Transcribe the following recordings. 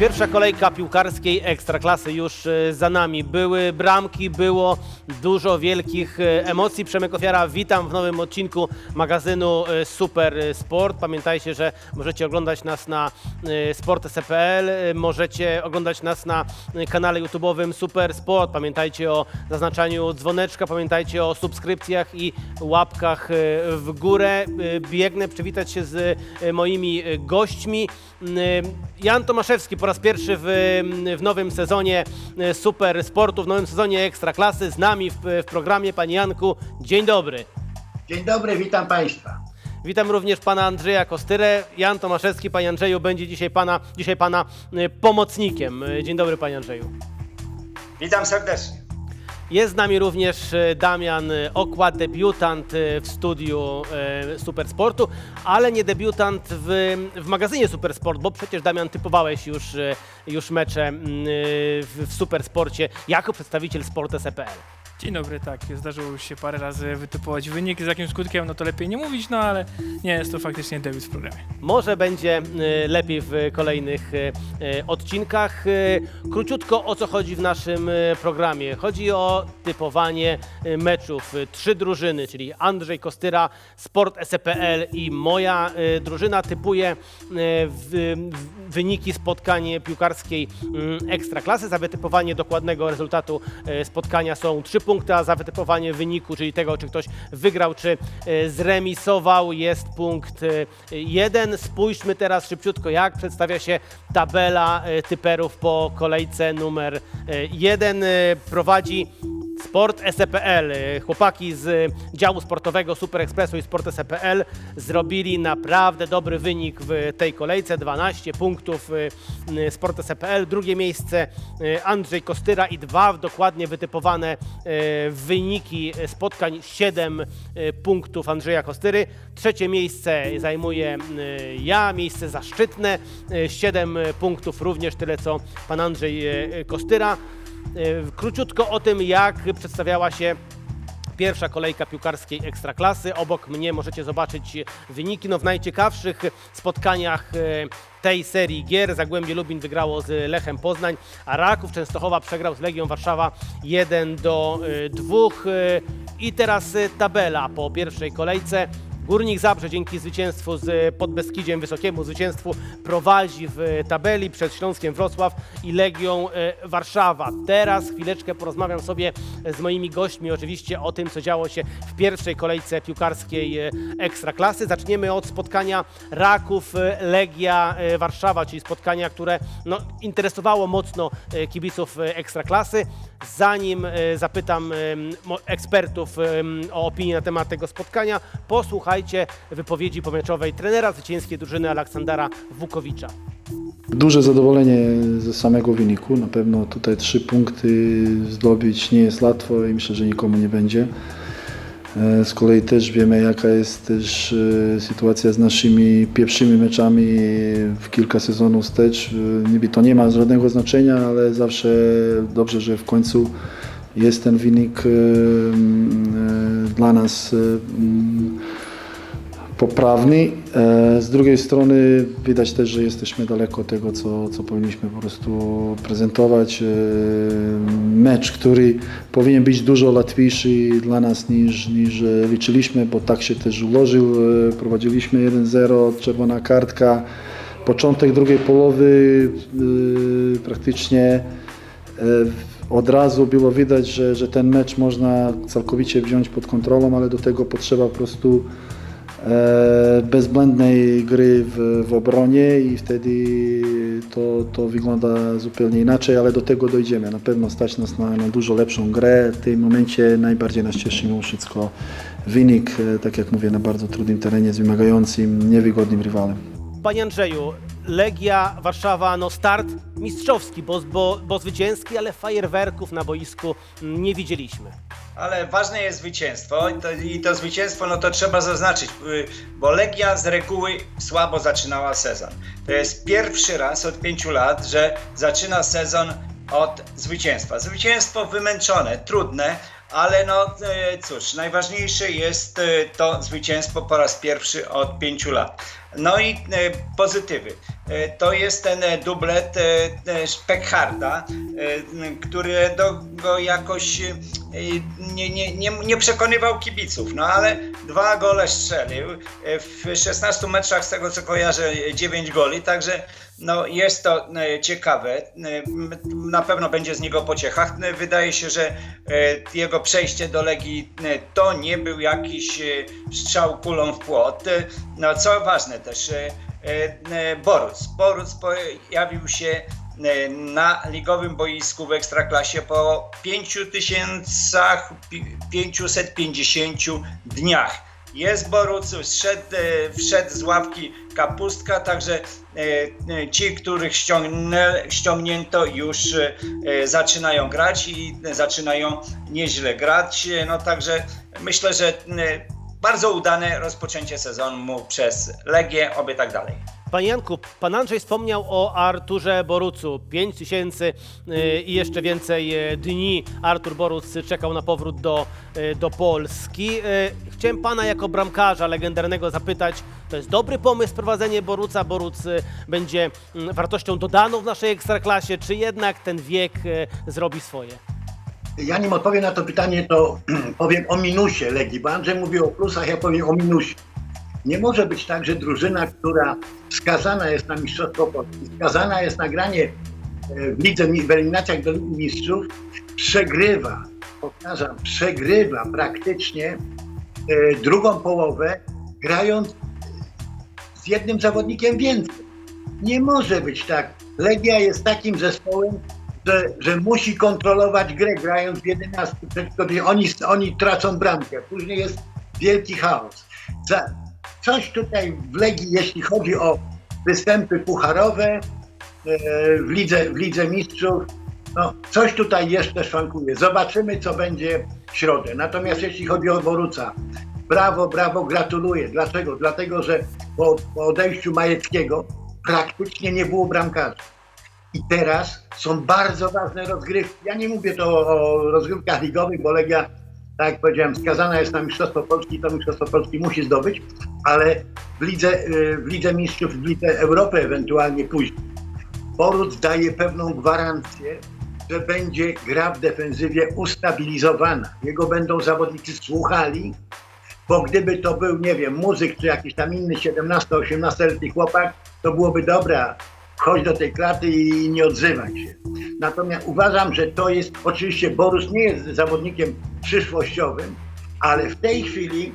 Pierwsza kolejka piłkarskiej Ekstraklasy już e, za nami. Były bramki, było dużo wielkich e, emocji. Przemek Ofiara, witam w nowym odcinku magazynu e, Super Sport. Pamiętajcie, że możecie oglądać nas na sport.pl, możecie oglądać nas na kanale YouTube'owym Super Sport. Pamiętajcie o zaznaczaniu dzwoneczka, pamiętajcie o subskrypcjach i łapkach w górę. Biegnę przywitać się z moimi gośćmi. Jan Tomaszewski po raz pierwszy w, w nowym sezonie e, Super Sportu, w nowym sezonie Ekstraklasy z nami w, w programie. Panie Janku, dzień dobry. Dzień dobry, witam Państwa. Witam również pana Andrzeja Kostyrę. Jan Tomaszewski, panie Andrzeju, będzie dzisiaj pana, dzisiaj pana e, pomocnikiem. E, Dzień dobry, panie Andrzeju. Witam serdecznie. Jest z nami również e, Damian e, Okład, debiutant e, w studiu Supersportu, ale nie debiutant w, w magazynie Supersport, bo przecież Damian typowałeś już, już mecze mm, w, Supersporcie jako przedstawiciel Sport.pl. Dzień dobry, tak. Zdarzyło się parę razy wytypować wynik, z jakim skutkiem, no to lepiej nie mówić, no ale nie jest to faktycznie debiut w programie. Może będzie e, lepiej w kolejnych e, e, odcinkach. E, Króciutko o co chodzi w naszym e, programie. Chodzi o typowanie e, meczów. E, Trzy drużyny, czyli Andrzej Kostyra, Sport SPL i moja e, drużyna typuje e, w, wyniki spotkań piłkarskiej mm, Ekstraklasy. Za wytypowanie dokładnego rezultatu e, spotkania są trzy punkty, a za wytypowanie wyniku, czyli tego, czy ktoś wygrał, czy e, zremisował, jest punkt e, jeden. Spójrzmy teraz szybciutko, jak przedstawia się tabela e, typerów po kolejce numer jeden. Prowadzi Sport SPL. Chłopaki z działu sportowego Super Expressu i Sport SPL zrobili naprawdę dobry wynik w tej kolejce. 12 punktów e, Sport SPL. Drugie miejsce e, Andrzej Kostyra i dwa dokładnie wytypowane wyniki spotkań. 7 punktów Andrzeja Kostyry. Trzecie miejsce zajmuję e, ja, miejsce zaszczytne. 7 punktów również tyle co pan Andrzej Kostyra. E, Króciutko o tym, jak przedstawiała się pierwsza kolejka piłkarskiej Ekstraklasy. Obok mnie możecie zobaczyć wyniki. No, w najciekawszych spotkaniach e, tej serii gier Zagłębie Lubin wygrało z Lechem Poznań, a Raków Częstochowa przegrał z Legią Warszawa 1 do 2. I teraz tabela po pierwszej kolejce. Górnik Zabrze dzięki zwycięstwu z Podbeskidziem Wysokiemu zwycięstwu prowadzi w tabeli przed Śląskiem Wrocław i Legią e, Warszawa. Teraz chwileczkę porozmawiam sobie z moimi gośćmi oczywiście o tym, co działo się w pierwszej kolejce piłkarskiej e, Ekstraklasy. Zaczniemy od spotkania Raków e, Legia e, Warszawa, czyli spotkania, które no, interesowało mocno e, kibiców e, Ekstraklasy. Zanim e, zapytam e, ekspertów e, o opinię na temat tego spotkania, posłuchajcie wypowiedzi pomeczowej trenera zwycięskiej drużyny Aleksandra Wukowicza. Duże zadowolenie ze samego wyniku. Na pewno tutaj trzy punkty zdobyć nie jest łatwo i myślę, że nikomu nie będzie. E, Z kolei też wiemy, jaka jest też e, sytuacja z naszymi pierwszymi meczami w kilka sezonów wstecz. E, Niby to nie ma żadnego znaczenia, ale zawsze dobrze, że w końcu jest ten wynik dla nas m, poprawny. E, Z drugiej strony widać też, że jesteśmy daleko od tego, co, co powinniśmy po prostu prezentować. E, Mecz, który powinien być dużo łatwiejszy dla nas niż, niż liczyliśmy, bo tak się też ułożył. E, Prowadziliśmy 1-0, czerwona kartka. Początek drugiej połowy praktycznie od razu było widać, że, że ten mecz można całkowicie wziąć pod kontrolą, ale do tego potrzeba po prostu bezbłędnej gry w, w obronie i wtedy to, to wygląda zupełnie inaczej, ale do tego dojdziemy. Na pewno stać nas na, na dużo lepszą grę. W tym momencie najbardziej nas cieszy mimo wszystko wynik, e, tak jak mówię, na bardzo trudnym terenie z wymagającym, niewygodnym rywalem. Panie Andrzeju, Legia Warszawa, no start mistrzowski, bo, bo, bo zwycięski, ale fajerwerków na boisku nie widzieliśmy. Ale ważne jest zwycięstwo i to, i to zwycięstwo no to trzeba zaznaczyć, y, bo Legia z reguły słabo zaczynała sezon. To jest pierwszy raz od pięciu lat, że zaczyna sezon od zwycięstwa. Zwycięstwo wymęczone, trudne, ale no e, cóż, najważniejsze jest e, to zwycięstwo po raz pierwszy od pięciu lat. No i e, pozytywy. To jest ten dublet Speckharda, e, który do, go jakoś nie, nie, nie, nie przekonywał kibiców, no ale dwa gole strzelił. W 16 meczach, z tego co kojarzę, 9 goli, także no, jest to e, ciekawe. E, Na pewno będzie z niego pociecha. E, Wydaje się, że jego przejście do Legii to nie był jakiś strzał kulą w płot. No co ważne też, Boruc. Boruc pojawił się na ligowym boisku w Ekstraklasie po 5550 dniach. Jest Boruc, wszedł, e, wszedł z ławki Kapustka, także e, e, ci, których ściągnę, ściągnięto już zaczynają grać i zaczynają nieźle grać. No także myślę, że bardzo udane rozpoczęcie sezonu przez Legię, oby tak dalej. Panie Janku, pan Andrzej wspomniał o Arturze Borucu. 5 tysięcy y, i jeszcze więcej y, dni Artur Boruc czekał na powrót do, y, do Polski. Chciałem pana jako bramkarza legendarnego zapytać, to jest dobry pomysł prowadzenie Boruca? Boruc będzie mm, wartością dodaną w naszej ekstraklasie, czy jednak ten wiek zrobi swoje? Ja nim odpowiem na to pytanie, to powiem o minusie Legii, bo Andrzej mówił o plusach, ja powiem o minusie. Nie może być tak, że drużyna, która skazana jest na Mistrzostwo Polski, skazana jest na granie e, w lidze, w eliminacjach do Ligi Mistrzów, przegrywa, powtarzam, przegrywa praktycznie e, drugą połowę, grając z jednym zawodnikiem więcej. Nie może być tak. Legia jest takim zespołem, że, że musi kontrolować grę, grając w 11 przeciwko drugiej. oni, oni tracą bramkę. Później jest wielki chaos. Coś tutaj w Legii, jeśli chodzi o występy pucharowe e, w, lidze, w Lidze Mistrzów, no, coś tutaj jeszcze szwankuje. Zobaczymy, co będzie w środę. Natomiast jeśli chodzi o Boruca, brawo, brawo, gratuluję. Dlaczego? Dlatego, że po, po odejściu Majeckiego praktycznie nie było bramkarzy. I teraz są bardzo ważne rozgrywki. Ja nie mówię to o, rozgrywkach ligowych, bo Legia, tak jak powiedziałem, skazana jest na Mistrzostwo Polski, to Mistrzostwo Polski musi zdobyć, ale w Lidze, y, w Lidze Mistrzów, w Lidze Europy ewentualnie później. Boruc daje pewną gwarancję, że będzie gra w defensywie ustabilizowana. Jego będą zawodnicy słuchali, bo gdyby to był, nie wiem, muzyk czy jakiś tam inny 17-18-letni chłopak, to byłoby dobra, chodź do tej klaty i nie odzywaj się. Natomiast uważam, że to jest, oczywiście Borus nie jest zawodnikiem przyszłościowym, ale w tej chwili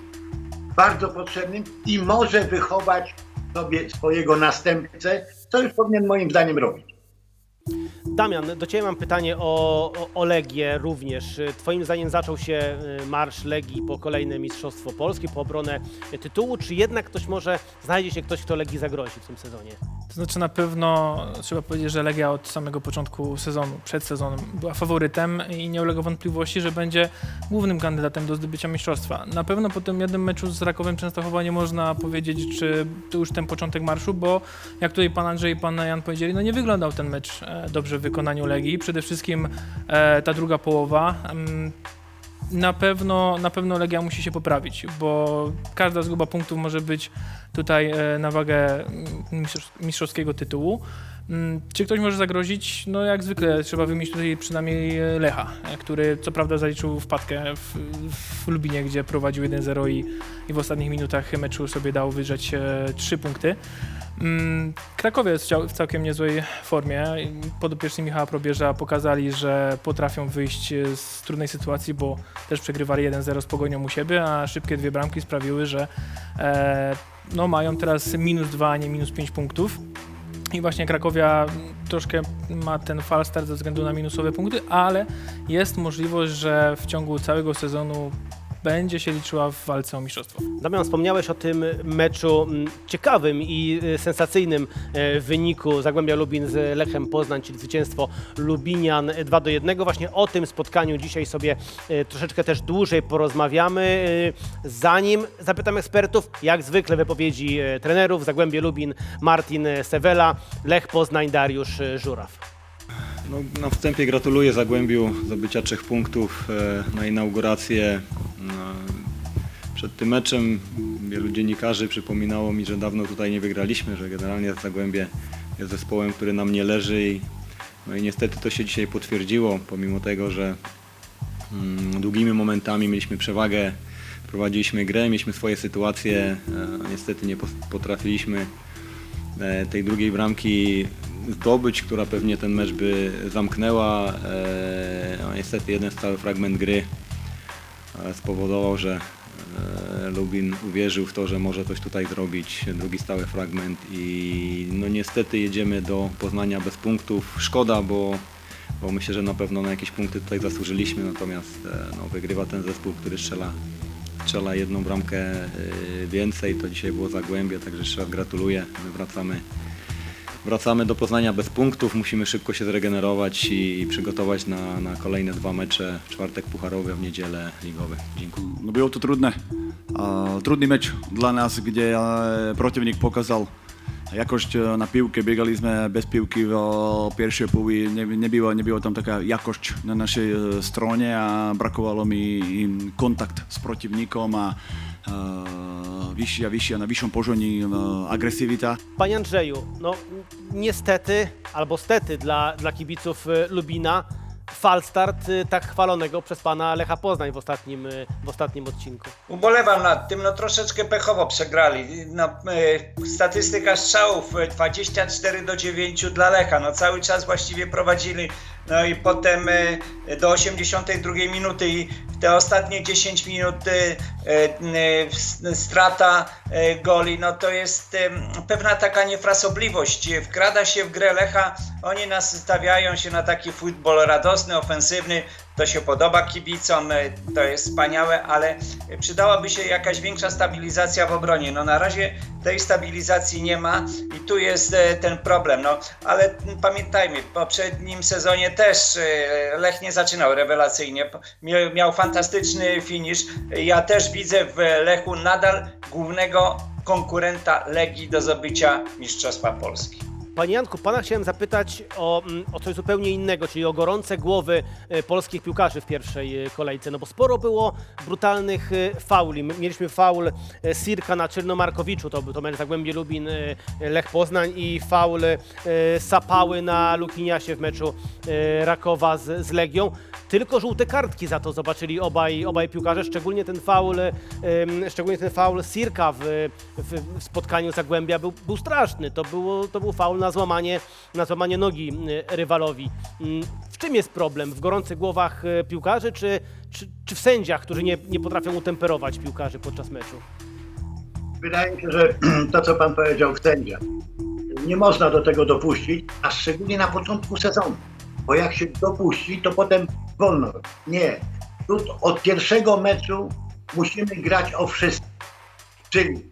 bardzo potrzebnym i może wychować sobie swojego następcę, co już powinien moim zdaniem robić. Damian, do Ciebie mam pytanie o, o, Legię również. Twoim zdaniem zaczął się y, marsz Legii po kolejne Mistrzostwo Polskie, po obronę tytułu, czy jednak ktoś może, znajdzie się ktoś, kto Legii zagrozi w tym sezonie? To znaczy na pewno trzeba powiedzieć, że Legia od samego początku sezonu, przed sezonem była faworytem i nie ulega wątpliwości, że będzie głównym kandydatem do zdobycia mistrzostwa. Na pewno po tym jednym meczu z Rakowem Częstochowa nie można powiedzieć, czy to już ten początek marszu, bo jak tutaj pan Andrzej i pan Jan powiedzieli, no nie wyglądał ten mecz e, dobrze wykonaniu Legii. Przede wszystkim e, ta druga połowa. mm, na pewno, na pewno Legia musi się poprawić, bo każda zguba punktów może być tutaj e, na wagę mm, mistrz- mistrzowskiego tytułu. Mm, Czy ktoś może zagrozić? No jak zwykle trzeba wymienić tutaj przynajmniej e, Lecha, który co prawda zaliczył wpadkę w, w Lubinie, gdzie prowadził 1-0 i, i w ostatnich minutach meczu sobie dał wydrzeć e, trzy punkty. Mm, Krakowie jest w całkiem niezłej formie. Podopieczni Michała Probierza pokazali, że potrafią wyjść e, z trudnej sytuacji, bo też przegrywali 1-0 z Pogonią u siebie, a szybkie dwie bramki sprawiły, że e, no, mają teraz minus 2, a nie minus 5 punktów. I właśnie Krakowia troszkę ma ten fal start ze względu na minusowe punkty, ale jest możliwość, że w ciągu całego sezonu będzie się liczyła w walce o mistrzostwo. Damian, wspomniałeś o tym meczu mm, ciekawym i y, sensacyjnym e, wyniku Zagłębia Lubin z Lechem Poznań, czyli zwycięstwo Lubinian 2 do 1. Właśnie o tym spotkaniu dzisiaj sobie e, troszeczkę też dłużej porozmawiamy. E, Zanim zapytam ekspertów, jak zwykle wypowiedzi trenerów Zagłębie Lubin Martin Sewela, Lech Poznań Dariusz Żuraw. No, na wstępie gratuluję Zagłębiu zdobycia trzech punktów e, na inaugurację. No, Przed tym meczem wielu dziennikarzy przypominało mi, że dawno tutaj nie wygraliśmy, że generalnie Zagłębie jest zespołem, który nam nie leży i, no i niestety to się dzisiaj potwierdziło, pomimo tego, że mm, długimi momentami mieliśmy przewagę, prowadziliśmy grę, mieliśmy swoje sytuacje, e, niestety nie potrafiliśmy e, tej drugiej bramki zdobyć, która pewnie ten mecz by zamknęła. E, No, niestety jeden stały fragment gry e, spowodował, że e, Lubin uwierzył w to, że może coś tutaj zrobić. Drugi stały fragment i no niestety jedziemy do Poznania bez punktów. Szkoda, bo, bo myślę, że na pewno na jakieś punkty tutaj zasłużyliśmy, natomiast no, wygrywa ten zespół, który strzela strzela jedną bramkę więcej, to dzisiaj było Zagłębie, także jeszcze raz gratuluję. My wracamy, wracamy do Poznania bez punktów, musimy szybko się zregenerować i, i przygotować na, na kolejne dwa mecze, w czwartek pucharowy, w niedzielę ligowy. Dziękuję. No bylo to trudné. A, trudný meč dla nás, kde ale protivník pokazal jakošť e, na pivke. Biegali sme bez v e, pierwszej půli. Ne, nebyla, nebyla tam taká jakošť na našej e, strone a brakovalo mi kontakt s protivníkom a a vyššia, vyššia, na vyššom požoní e, agresivita. Panie Andrzeju, no niestety, albo stety dla, dla kibiców y, Lubina, falstart y, tak chwalonego przez pana Lecha Poznań w ostatnim, y, w ostatnim odcinku. Ubolewam nad tym, no troszeczkę pechowo przegrali. No, e, statystyka strzałów e, 24 do 9 dla Lecha. No cały czas właściwie prowadzili. No i potem e, do 82 minuty i te ostatnie 10 minut e, s- strata e, goli, no to jest pewna taka niefrasobliwość. Wkrada się w grę Lecha, oni nastawiają się na taki futbol radosny, ofensywny, to się podoba kibicom, to jest wspaniałe, ale przydałaby się jakaś większa stabilizacja w obronie. No na razie tej stabilizacji nie ma i tu jest ten problem. No ale pamiętajmy, w poprzednim sezonie też Lech nie zaczynał rewelacyjnie. Mia- Miał fantastyczny finisz. Ja też widzę w Lechu nadal głównego konkurenta Legii do zdobycia Mistrzostwa Polski. Panie Janku, pana chciałem zapytać o, mm, o coś zupełnie innego, czyli o gorące głowy e, polskich piłkarzy w pierwszej e, kolejce, no bo sporo było brutalnych e, fauli. Mieliśmy faul Sirka na Czernomarkowiczu, to, to mecz Zagłębie Lubin, Lech Poznań i faul Sapały na Lukiniasie w meczu Rakowa z, z Legią. Tylko żółte kartki za to zobaczyli obaj, obaj piłkarze, szczególnie ten faul, szczególnie ten faul Sirka w, w, w spotkaniu Zagłębia był, był straszny. To, było, to był faul na złamanie, na złamanie nogi y, rywalowi. Mm, W czym jest problem? W gorących głowach y, piłkarzy, czy, czy, czy w sędziach, którzy nie, nie potrafią utemperować piłkarzy podczas meczu? Wydaje mi się, że to, co pan powiedział w sędzia, nie można do tego dopuścić, a szczególnie na początku sezonu. Bo jak się dopuści, to potem wolno. Nie. Tu od pierwszego meczu musimy grać o wszystko. Czyli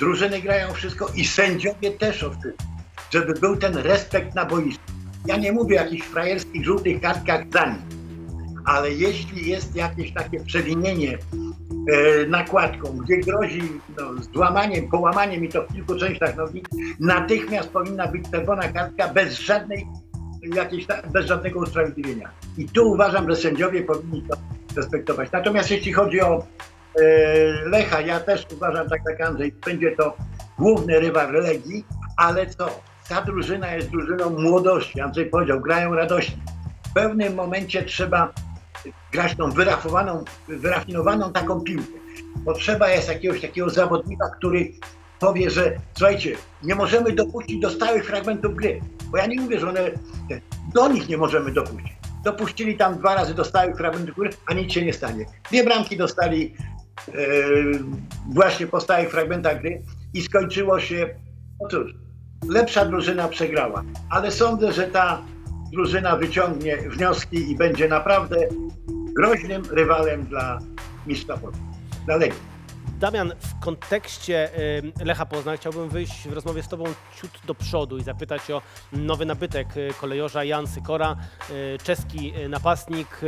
drużyny grają wszystko i sędziowie też o wszystko. Żeby był ten respekt na boisku. Ja nie mówię o jakichś frajerskich żółtych kartkach za nic. Ale jeśli jest jakieś takie przewinienie e, nakładką, gdzie grozi no, złamaniem, połamaniem i to w kilku częściach nogi, natychmiast powinna być czerwona kartka bez żadnej jakiejś, ta- bez żadnego usprawiedliwienia. I tu uważam, że sędziowie powinni to respektować. Natomiast jeśli chodzi o e, Lecha, ja też uważam, tak jak Andrzej, będzie to główny rywal Legii, ale co? Ta drużyna jest drużyną młodości. Andrzej powiedział, grają radośnie. W pewnym momencie trzeba grać tą wyrafinowaną, wyrafinowaną taką piłkę. Potrzeba jest jakiegoś takiego zawodnika, który powie, że słuchajcie, nie możemy dopuścić do stałych fragmentów gry. Bo ja nie mówię, że one, do nich nie możemy dopuścić. Dopuścili tam dwa razy do stałych fragmentów gry, a nic się nie stanie. Dwie bramki dostali e, właśnie po stałych fragmentach gry i skończyło się, no cóż, lepsza drużyna przegrała. Ale sądzę, że ta drużyna wyciągnie wnioski i będzie naprawdę groźnym rywalem dla mistrza Polski, dla Legii. Damian, w kontekście Lecha Poznań chciałbym wyjść w rozmowie z Tobą ciut do przodu i zapytać o nowy nabytek y, kolejorza Jan Sykora, y, czeski y, napastnik,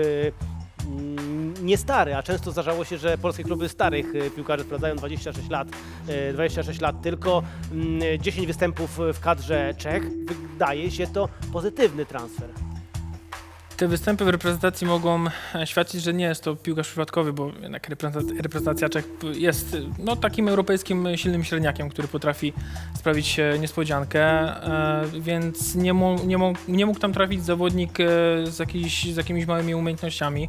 nie stary, a często zdarzało się, że polskie kluby starych y, piłkarzy sprawdzają 26 lat, y, 26 lat tylko, mm, 10 występów w kadrze Czech. Wydaje się to pozytywny transfer. Te występy w reprezentacji mogą e, świadczyć, że nie jest to piłkarz przypadkowy, bo jednak reprezentacja, Czech jest no, takim europejskim silnym średniakiem, który potrafi sprawić e, niespodziankę, e, więc nie, mo, nie, mo, nie mógł tam trafić zawodnik e, z, jakiś, z jakimiś małymi umiejętnościami.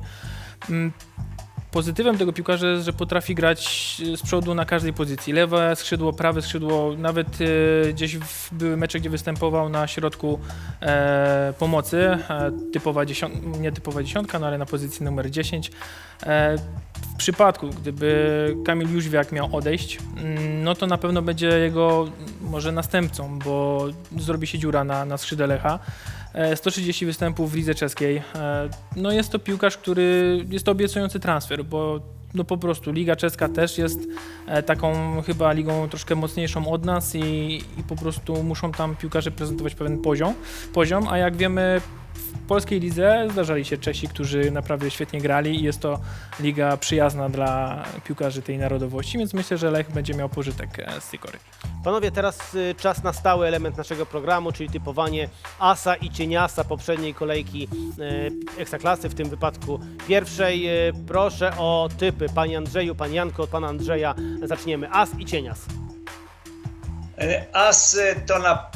Pozytywem tego piłkarza jest, że potrafi grać z przodu na każdej pozycji. Lewe skrzydło, prawe skrzydło, nawet e, gdzieś były mecze, gdzie występował na środku e, pomocy, e, typowa nie typowa dziesiątka, no ale na pozycji numer 10. E, w przypadku, gdyby Kamil Jóźwiak miał odejść, mm, no to na pewno będzie jego może następcą, bo zrobi się dziura na, na skrzydle Lecha. E, 130 występów w lidze czeskiej. E, No jest to piłkarz, który jest to obiecujący transfer, bo no po prostu Liga Czeska też jest e, taką chyba ligą troszkę mocniejszą od nas i, i po prostu muszą tam piłkarze prezentować pewien poziom, poziom, a jak wiemy polskiej lidze zdarzali się Czesi, którzy naprawdę świetnie grali i jest to liga przyjazna dla piłkarzy tej narodowości, więc myślę, że Lech będzie miał pożytek e, z tej kory. Panowie, teraz y, czas na stały element naszego programu, czyli typowanie asa i cieniasa poprzedniej kolejki y, Ekstraklasy, w tym wypadku pierwszej. Y, Proszę o typy. Panie Andrzeju, Pan Janko, od Pana Andrzeja zaczniemy. As i cienias. E, As to, na,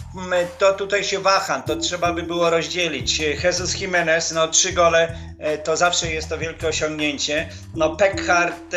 to tutaj się waham, to trzeba by było rozdzielić. E, Jesus Jimenez, no trzy gole e, to zawsze jest to wielkie osiągnięcie. No Peckhart,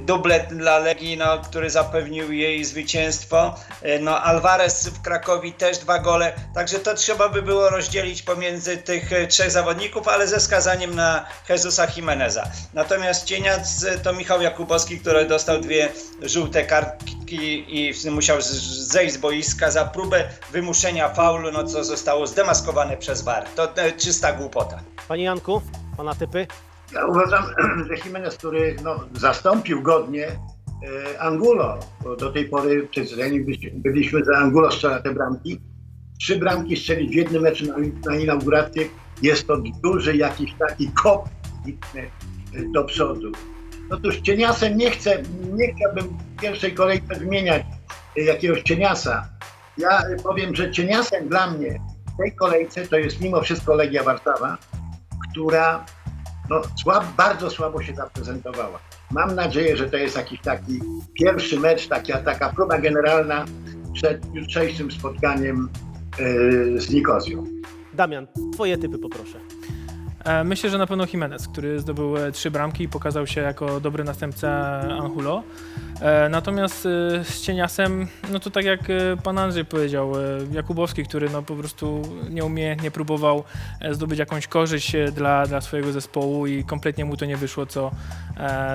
dublet dla Legii, no, który zapewnił jej zwycięstwo. E, No Alvarez w Krakowie też dwa gole, także to trzeba by było rozdzielić pomiędzy tych e, trzech zawodników, ale ze skazaniem na Jesusa Jimeneza. Natomiast cieniac e, to Michał Jakubowski, który dostał dwie żółte kartki i musiał zejść z boiska za próbę wymuszenia faulu, no co zostało zdemaskowane przez VAR. To e, czysta głupota. Panie Janku, Pana typy. Ja uważam, że Jimenez, który no, zastąpił godnie e, Angulo, bo do tej pory przyzwyczajeni byliśmy- że Angulo strzela te bramki. Trzy bramki strzelić w jednym meczu na, na inaugurację jest to duży jakiś taki kop e, do przodu. Otóż cieniasem nie chcę, nie chciałbym w pierwszej kolejce wymieniać e, jakiegoś cieniasa. Ja powiem, że cieniasem dla mnie w tej kolejce to jest mimo wszystko Legia Warszawa, która no, słab, bardzo słabo się zaprezentowała. Mam nadzieję, że to jest jakiś taki pierwszy mecz, taka, taka próba generalna przed jutrzejszym spotkaniem yy, z Nikozją. Damian, Twoje typy poproszę. E, Myślę, że na pewno Jimenez, który zdobył e, trzy bramki i pokazał się jako dobry następca Angulo. E, Natomiast z Cieniasem, no to tak jak pan Andrzej powiedział, Jakubowski, który no po prostu nieumiejętnie próbował e, zdobyć jakąś korzyść dla, dla swojego zespołu i kompletnie mu to nie wyszło, co,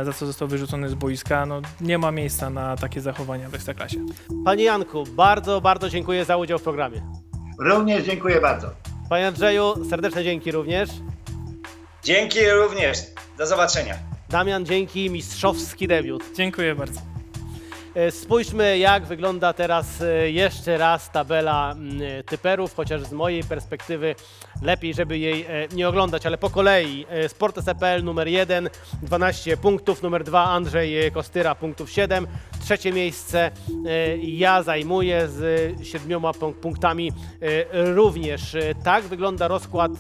za co został wyrzucony z boiska. No, nie ma miejsca na takie zachowania w Ekstraklasie. Panie Janku, bardzo, bardzo dziękuję za udział w programie. Również dziękuję bardzo. Panie Andrzeju, serdeczne dzięki również. Dzięki również. Do zobaczenia. Damian, dzięki, mistrzowski debiut. Dziękuję bardzo. E, Spójrzmy, jak wygląda teraz e, jeszcze raz tabela mm, typerów, chociaż z mojej perspektywy lepiej, żeby jej e, nie oglądać, ale po kolei. Sport SPL numer 1, 12 punktów, numer 2 Andrzej Kostyra, punktów 7. Trzecie miejsce ja zajmuję z siedmioma punk- punktami również. Tak wygląda rozkład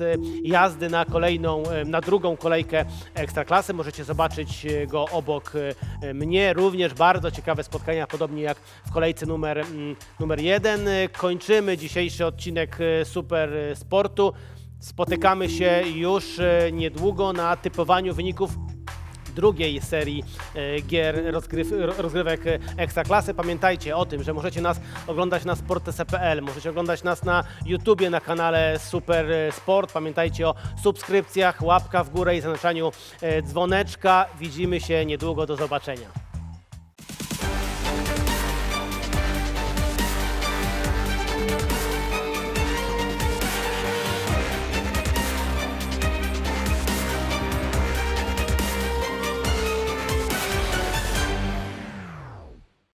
jazdy na kolejną, na drugą kolejkę Ekstraklasy. Możecie zobaczyć go obok mnie. Również bardzo ciekawe spotkania, podobnie jak w kolejce numer, mm, numer jeden. E, Kończymy dzisiejszy odcinek e, Super Sportu. Spotykamy się już e, niedługo na typowaniu wyników drugiej serii e, gier rozgryw, ro- rozgrywek e, Ekstraklasy. Pamiętajcie o tym, że możecie nas oglądać na sports.pl, możecie oglądać nas na YouTubie, na kanale Super e, Sport. Pamiętajcie o subskrypcjach, łapka w górę i zaznaczaniu e, dzwoneczka. Widzimy się niedługo, do zobaczenia.